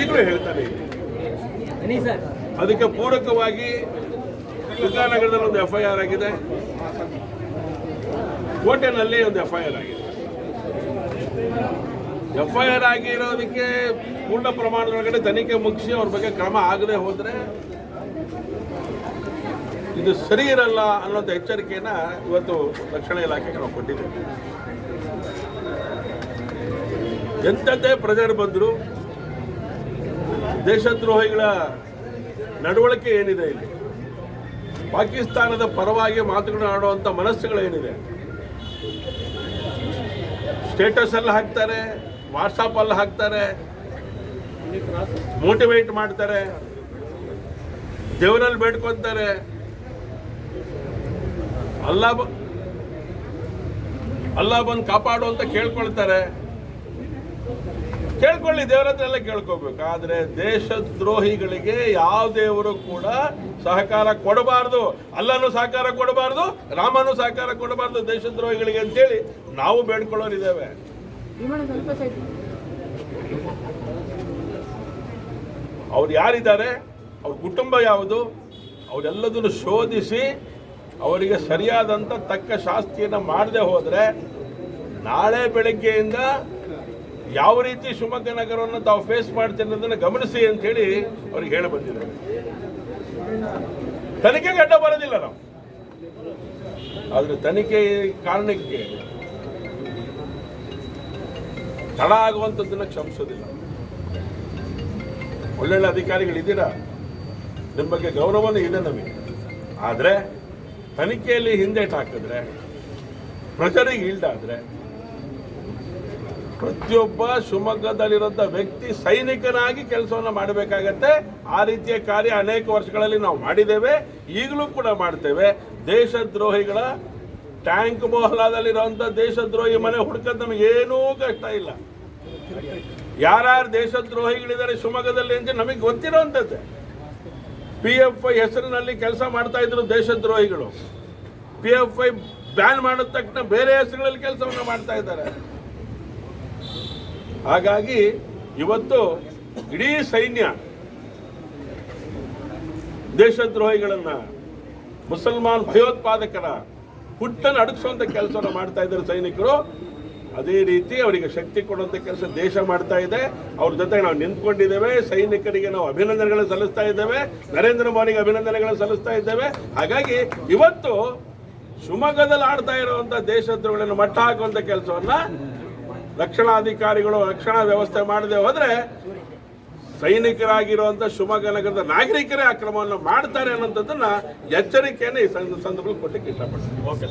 ಈಗಲೂ ಹೇಳ್ತಾರೆ ಅದಕ್ಕೆ ಪೂರಕವಾಗಿ ನಗರದಲ್ಲಿ ಒಂದು ಎಫ್ಐಆರ್ ಆಗಿದೆ. ಕೋಟೆನಲ್ಲಿ ಒಂದು ಎಫ್ಐಆರ್ ಆಗಿದೆ. ಎಫ್ಐಆರ್ ಆಗಿರೋದಕ್ಕೆ ಪೂರ್ಣ ಪ್ರಮಾಣದೊಳಗಡೆ ತನಿಖೆ ಮುಗಿಸಿ ಅವ್ರ ಬಗ್ಗೆ ಕ್ರಮ ಆಗದೆ ಹೋದ್ರೆ ಇದು ಸರಿ ಇರಲ್ಲ ಅನ್ನೋದು ಎಚ್ಚರಿಕೆಯನ್ನ ಇವತ್ತು ರಕ್ಷಣಾ ಇಲಾಖೆಗೆ ನಾವು ಕೊಟ್ಟಿದ್ದೇವೆ. ಎಂಥದ್ದೇ ಪ್ರಜರು ಬಂದರು? ದೇಶದ್ರೋಹಿಗಳ ನಡವಳಿಕೆ ಏನಿದೆ ಇಲ್ಲಿ? ಪಾಕಿಸ್ತಾನದ ಪರವಾಗಿ ಮಾತುಗಳನ್ನು ಆಡುವಂಥ ಮನಸ್ಸುಗಳೇನಿದೆ ಸ್ಟೇಟಸಲ್ಲಿ ಹಾಕ್ತಾರೆ ವಾಟ್ಸಪ್ಪಲ್ಲಿ ಹಾಕ್ತಾರೆ ಮೋಟಿವೇಟ್ ಮಾಡ್ತಾರೆ ದೇವರಲ್ಲಿ ಬೇಡ್ಕೊತಾರೆ. ಅಲ್ಲ ಅಲ್ಲಾ ಬಂದು ಕಾಪಾಡು ಅಂತ ಕೇಳ್ಕೊಳ್ತಾರೆ. ಕೇಳ್ಕೊಳ್ಳಿ ದೇವರ ಹತ್ರ ಎಲ್ಲ ಕೇಳ್ಕೋಬೇಕು. ಆದರೆ ದೇಶದ್ರೋಹಿಗಳಿಗೆ ಯಾವ ದೇವರು ಕೂಡ ಸಹಕಾರ ಕೊಡಬಾರ್ದು. ಅಲ್ಲನೂ ಸಹಕಾರ ಕೊಡಬಾರ್ದು ರಾಮನು ಸಹಕಾರ ಕೊಡಬಾರ್ದು ದೇಶದ್ರೋಹಿಗಳಿಗೆ ಅಂತೇಳಿ ನಾವು ಬೇಡ್ಕೊಳ್ಳೋರಿದ್ದೇವೆ. ಅವ್ರು ಯಾರಿದ್ದಾರೆ? ಅವ್ರ ಕುಟುಂಬ ಯಾವುದು? ಅವರೆಲ್ಲದನ್ನು ಶೋಧಿಸಿ ಅವರಿಗೆ ಸರಿಯಾದಂಥ ತಕ್ಕ ಶಾಸ್ತಿಯನ್ನು ಮಾಡದೆ ಹೋದರೆ ನಾಳೆ ಬೆಳಗ್ಗೆಯಿಂದ ಯಾವ ರೀತಿ ಶಿವಮೊಗ್ಗ ನಗರವನ್ನು ತಾವು ಫೇಸ್ ಮಾಡ್ತೀನಿ ಅನ್ನೋದನ್ನು ಗಮನಿಸಿ ಅಂತ ಹೇಳಿ ಅವ್ರಿಗೆ ಹೇಳಿ ಬಂದಿದ್ದಾರೆ. ತನಿಖೆಗೆ ಅಡ್ಡ ಬರೋದಿಲ್ಲ ನಾವು. ಆದರೆ ತನಿಖೆ ಕಾರಣಕ್ಕೆ ತಡ ಆಗುವಂಥದ್ದನ್ನು ಕ್ಷಮಿಸೋದಿಲ್ಲ. ಒಳ್ಳೊಳ್ಳೆ ಅಧಿಕಾರಿಗಳಿದ್ದೀರಾ ನಿಮ್ಮ ಬಗ್ಗೆ ಗೌರವನೂ ಇದೆ ನಮಗೆ. ಆದರೆ ತನಿಖೆಯಲ್ಲಿ ಹಿಂದೇಟು ಹಾಕಿದ್ರೆ, ಪ್ರಜರಿಗೆ ಈಲ್ಡಾದ್ರೆ ಪ್ರತಿಯೊಬ್ಬ ಶಿವಮೊಗ್ಗದಲ್ಲಿರುವಂಥ ವ್ಯಕ್ತಿ ಸೈನಿಕನಾಗಿ ಕೆಲಸವನ್ನು ಮಾಡಬೇಕಾಗತ್ತೆ. ಆ ರೀತಿಯ ಕಾರ್ಯ ಅನೇಕ ವರ್ಷಗಳಲ್ಲಿ ನಾವು ಮಾಡಿದ್ದೇವೆ. ಈಗಲೂ ಕೂಡ ಮಾಡ್ತೇವೆ. ದೇಶದ್ರೋಹಿಗಳ ಟ್ಯಾಂಕ್ ಮೊಹಲಾದಲ್ಲಿರುವಂಥ ದೇಶದ್ರೋಹಿ ಮನೆ ಹುಡ್ಕೋದು ನಮಗೆ ಏನೂ ಕಷ್ಟ ಇಲ್ಲ. ಯಾರ್ಯಾರು ದೇಶದ್ರೋಹಿಗಳಿದ್ದಾರೆ ಶಿವಮೊಗ್ಗದಲ್ಲಿ ಅಂತ ನಮಗೆ ಗೊತ್ತಿರೋಂಥದ್ದೇ ಪಿ ಎಫ್ ಐ ಹೆಸರಿನಲ್ಲಿ ಕೆಲಸ ಮಾಡ್ತಾ ಇದ್ರು ದೇಶದ್ರೋಹಿಗಳು. ಪಿ ಎಫ್ ಐ ಬ್ಯಾನ್ ಮಾಡಿದ ತಕ್ಷಣ ಬೇರೆ ಹೆಸರುಗಳಲ್ಲಿ ಕೆಲಸವನ್ನು ಮಾಡ್ತಾ ಇದ್ದಾರೆ. ಹಾಗಾಗಿ ಇವತ್ತು ಇಡೀ ಸೈನ್ಯ ದೇಶದ್ರೋಹಿಗಳನ್ನ ಮುಸಲ್ಮಾನ್ ಭಯೋತ್ಪಾದಕರ ಹುಟ್ಟನ್ನು ಅಡಗಿಸುವಂತ ಕೆಲಸವನ್ನು ಮಾಡ್ತಾ ಇದ್ದಾರೆ ಸೈನಿಕರು. ಅದೇ ರೀತಿ ಅವರಿಗೆ ಶಕ್ತಿ ಕೊಡುವಂಥ ಕೆಲಸ ದೇಶ ಮಾಡ್ತಾ ಇದೆ. ಅವ್ರ ಜೊತೆ ನಾವು ನಿಂತ್ಕೊಂಡಿದ್ದೇವೆ. ಸೈನಿಕರಿಗೆ ನಾವು ಅಭಿನಂದನೆಗಳನ್ನು ಸಲ್ಲಿಸ್ತಾ ಇದ್ದೇವೆ. ನರೇಂದ್ರ ಮೋದಿಗೆ ಅಭಿನಂದನೆಗಳನ್ನು ಸಲ್ಲಿಸ್ತಾ ಇದ್ದೇವೆ. ಹಾಗಾಗಿ ಇವತ್ತು ಶಿವಮೊಗ್ಗದಲ್ಲಿ ಆಡ್ತಾ ಇರುವಂತ ದೇಶದ್ರೋಹಿಗಳನ್ನು ಮಟ್ಟ ಹಾಕುವಂಥ ಕೆಲಸವನ್ನ ರಕ್ಷಣಾಧಿಕಾರಿಗಳು ರಕ್ಷಣಾ ವ್ಯವಸ್ಥೆ ಮಾಡದೆ ಹೋದ್ರೆ ಸೈನಿಕರಾಗಿರುವಂತ ಶಿವಮೊಗ್ಗ ನಗರದ ನಾಗರಿಕರೇ ಅಕ್ರಮವನ್ನು ಮಾಡ್ತಾರೆ ಅನ್ನೋಂಥದ್ದನ್ನ ಎಚ್ಚರಿಕೆಯನ್ನು ಈ ಸಂದ- ಸಂದರ್ಭದಲ್ಲಿ ಕೊಟ್ಟಕ್ಕೆ ಇಷ್ಟಪಡ್ತೀನಿ. ಓಕೆ.